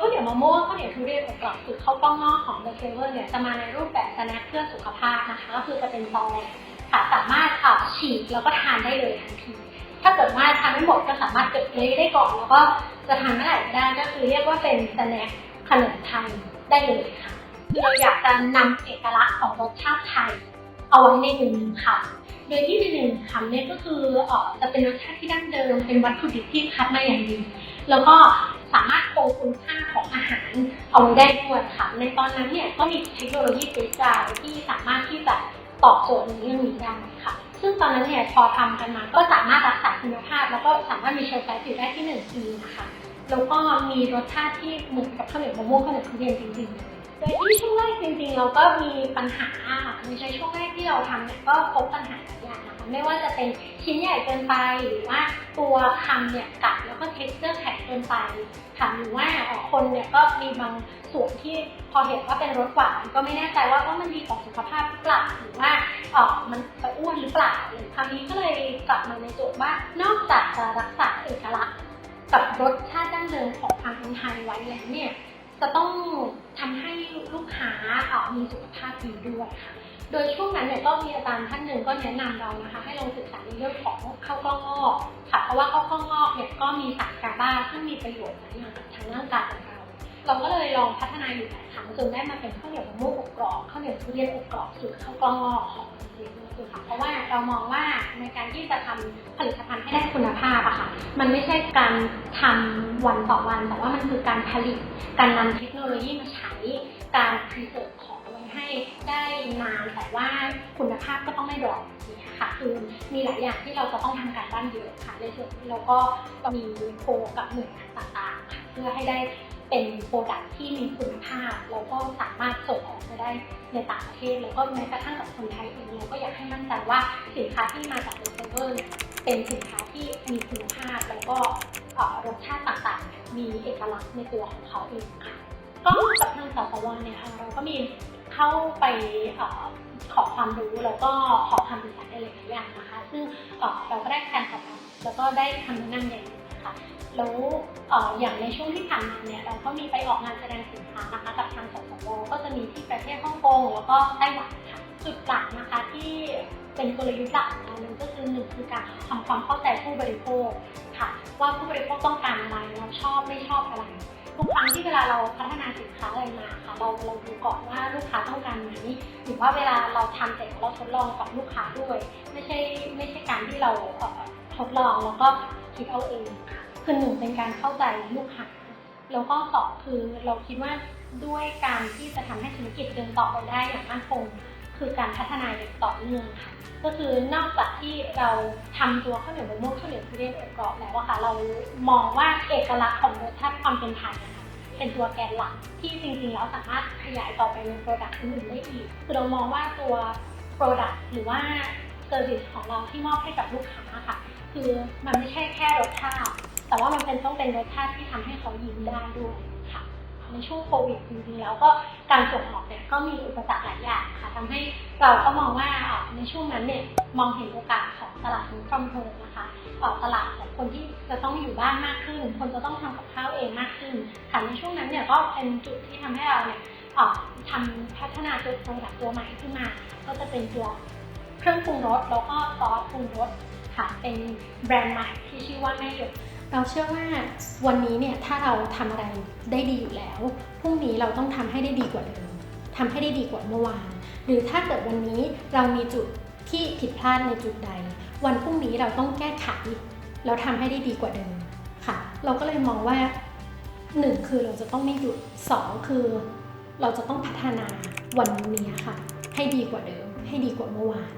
าวเหนียวทุเรียนอบกรอบสูตรข้าวกล้องงอกของ The Flavor เนี่ยจะมาในรูปแบบสแน็คเพื่อสุขภาพนะคะก็คือจะเป็นซองค่ะสามารถอะฉีกแล้วก็ทานได้เลยทันทีถ้าเกิดว่าทานไม่หมดก็สามารถเก็บไว้ได้ก่อนแล้วก็จะทานเมื่อไหร่ก็ได้ก็คือเรียกว่าเป็นสแน็คขนมไทยได้เลยค่ะคือเราอยากจะนำเอกลักษณ์ของรสชาติไทย เอาไว้ในหนึ่งคำโดยที่ในหนึ่งคำเนี่ยก็คืออจะเป็นรสชาติที่ดั้งเดิม เป็นวัตถุดิบที่คัดมาอย่างดี แล้วก็สามารถ งคุณค่าของอาหารเอาไว้ได้ด้วยค่ะ ในตอนนั้นเนี่ยก็มีเทคโนโลยีเฟสไาที่สามารถที่จะตอบโจทย์ในเรื่องนี้ได้ค่ะ ซึ่งตอนนั้นเนี่ยพอทำกันมาก็สามารถรักษาคุณภาพ แล้วก็สามารถมีเชลฟ์ไฟฟ์ได้ที่หนึ่งปีนะคะ แล้วก็มีรสชาติที่เหมือนกับข้าวเหนียวมะม่วงข้าวเหนียวทุเรียนจริงๆโดยที่ช่วงแรกจริงๆ เราก็มีปัญหาในช่วงแรกที่เราทำเนี่ยก็พบปัญหาหลายอย่างนะคะไม่ว่าจะเป็นชิ้นใหญ่เกินไปหรือว่าตัวคำเนี่ยกัดแล้วก็เท็กเจอร์แข็งเกินไปค่ะหรือว่าคนเนี่ยก็มีบางส่วนที่พอเห็นว่าเป็นรสหวานก็ไม่แน่ใจว่าว่ามันดีต่อสุขภาพหรือเปล่าหรือว่าเออมันไปอ้วนหรือเปล่าคราวนี้ก็เลยกลับมาในโจทย์ว่านอกจากจะรักษาเอกลักษณ์ กับรสชาติดั้งเดิมของทางคนไทยไว้แล้วเนี่ยจะต้องทำให้ลูกค้าออมีสุขภาพดีด้วยค่ะ โดยช่วงนั้นเนี่ยก็มีอาจารย์ท่านหนึ่งก็แนะนำเรานะคะ ให้ลองศึกษาในเรื่องของข้าวกล้องงอกค่ะเพราะว่าข้าวกล้องงอกเนี่ยก็มีสารกาบาซึ่งมีประโยชน์หลายอย่างกับทางร่างกายของเรา เราก็เลยลองพัฒนาอยู่หลายครั้งจนได้มาเป็นข้าวเหนียวมะม่วงอบกรอบข้าวเหนียวทุเรียนอบกรอบสูตรข้าวกล้องงอกของจริง ๆคือค่ะ เพราะว่าเรามองว่าในการที่จะทำผลิตภัณฑ์ให้ได้คุณภาพอะค่ะ มันไม่ใช่การทำวันต่อวัน แต่ว่ามันคือการผลิต การนำเทคโนโลยีมาใช้ การพรีเซิร์ฟของไว้ให้ได้นาน แต่ว่าคุณภาพก็ต้องไม่ดรอปอย่างเงี้ยค่ะ คือมีหลายอย่างที่เราจะต้องทำการบ้านเยอะค่ะ ในส่วนนี้เราก็มีโคกับหน่วยงานต่างๆค่ะ เพื่อให้ได้ เป็นโปรดักที่มีคุณภาพแล้วก็สามารถส่งออกไปได้ในต่างประเทศแล้วก็แม้กระทั่งกับคนไทยเองเราก็อยากให้มั่นใจว่าสินค้าที่มาจากเดลิเวอร์เป็นสินค้าที่มีคุณภาพแล้วก็รสชาติต่างๆ มีเอกลักษณ์ในตัวของเขาเองค่ะก็กับทางสสวเนี่ยค่ะเราก็มีเข้าไปอขอความรู้แล้วก็ขอคำปรึกษาในหลายๆอย่างนะคะ ซึ่งเราก็ได้การตอบรับแล้วก็ได้คำแนะนำอย่าง นะคะแล้วออย่างในช่วงที่ผ่านมาเนี่ยเราก็มีไปออกงานแสดงสินค้านะคะกับทางสสวก็จะมีที่ประเทศฮ่องกงแล้วก็ไต้หวันค่ะจุดหลักนะคะที่เป็นกลยุทธ์หลักของเราก็คือหนึ่งคือการทำความเข้าใจผู้บริโภคค่ะ ว่าผู้บริโภคต้องการอะไรเราชอบไม่ชอบอะไรทุกครั้งที่เวลาเราพัฒนาสินค้าอะไรมาค่ะเราเราดูก่อนว่าลูกค้าต้องการไหมหรือว่าเวลาเราทำเสร็จเราทดลองกับลูกค้าด้วย ไม่ใช่ไม่ใช่การที่เราทดลองแล้วก็ คิดเอาเองค่ะคือหนึ่งเป็นการเข้าใจลูกค้าแล้วก็สองคือเราคิดว่าด้วยการที่จะทำให้ธุรกิจเดินต่อไปได้อย่างมั่นคงคือการพัฒนาอย่างต่อเนื่องค่ะก็คือนอกจากที่เราทำตัวข้าวเหนียวมะม่วงข้าวเหนียวทุเรียนอบกรอบแล้วอะค่ะเรามองว่าเอกลักษณ์ของรสชาติความเป็นไทยนะคะเป็นตัวแกนหลักที่จริงๆแล้วสามารถขยายต่อไปในโปรดักต์อื่นๆได้อีกคือเรามองว่าตัวโปรดักต์หรือว่า ซอร์วิสของเราที่มอบให้กับลูกค้าค่ะ คือมันไม่ใช่แค่รสชาติ แต่ว่ามันเป็นต้องเป็นรสชาติที่ทำให้เขายิ้มได้ด้วยค่ะในช่วงโควิดจริงๆแล้วก็การส่งออกเนี่ยก็มีอุปสรรคหลายอย่างค่ะทำให้เราก็มองว่าในช่วงนั้นเนี่ยมองเห็นโอกาสของตลาดของคอมโฮมนะคะเอ่อตลาดของคนที่จะต้องอยู่บ้านมากขึ้น คนจะต้องทำกับข้าวเองมากขึ้นค่ะในช่วงนั้นเนี่ยก็เป็นจุดที่ทำให้เราเนี่ยเอ่อทำพัฒนาตัวโปรดักต์ตัวใหม่ขึ้นมา ก็จะเป็นตัว เครื่องปรุงรสแล้วก็ซอสปรุงรสค่ะเป็นแบรนด์ใหม่ที่ชื่อว่าแม่หยกเราเชื่อว่าวันนี้เนี่ยถ้าเราทำอะไรได้ดีอยู่แล้วพรุ่งนี้เราต้องทำให้ได้ดีกว่าเดิมทำให้ได้ดีกว่าเมื่อวาน หรือถ้าเกิดวันนี้เรามีจุดที่ผิดพลาดในจุดใด วันพรุ่งนี้เราต้องแก้ไขแล้วทำให้ได้ดีกว่าเดิมค่ะ เราก็เลยมองว่าหนึ่งคือเราจะต้องไม่หยุดสองคือ เราจะต้องพัฒนาวันนี้ค่ะ ให้ดีกว่าเดิม ให้ดีกว่าเมื่อวาน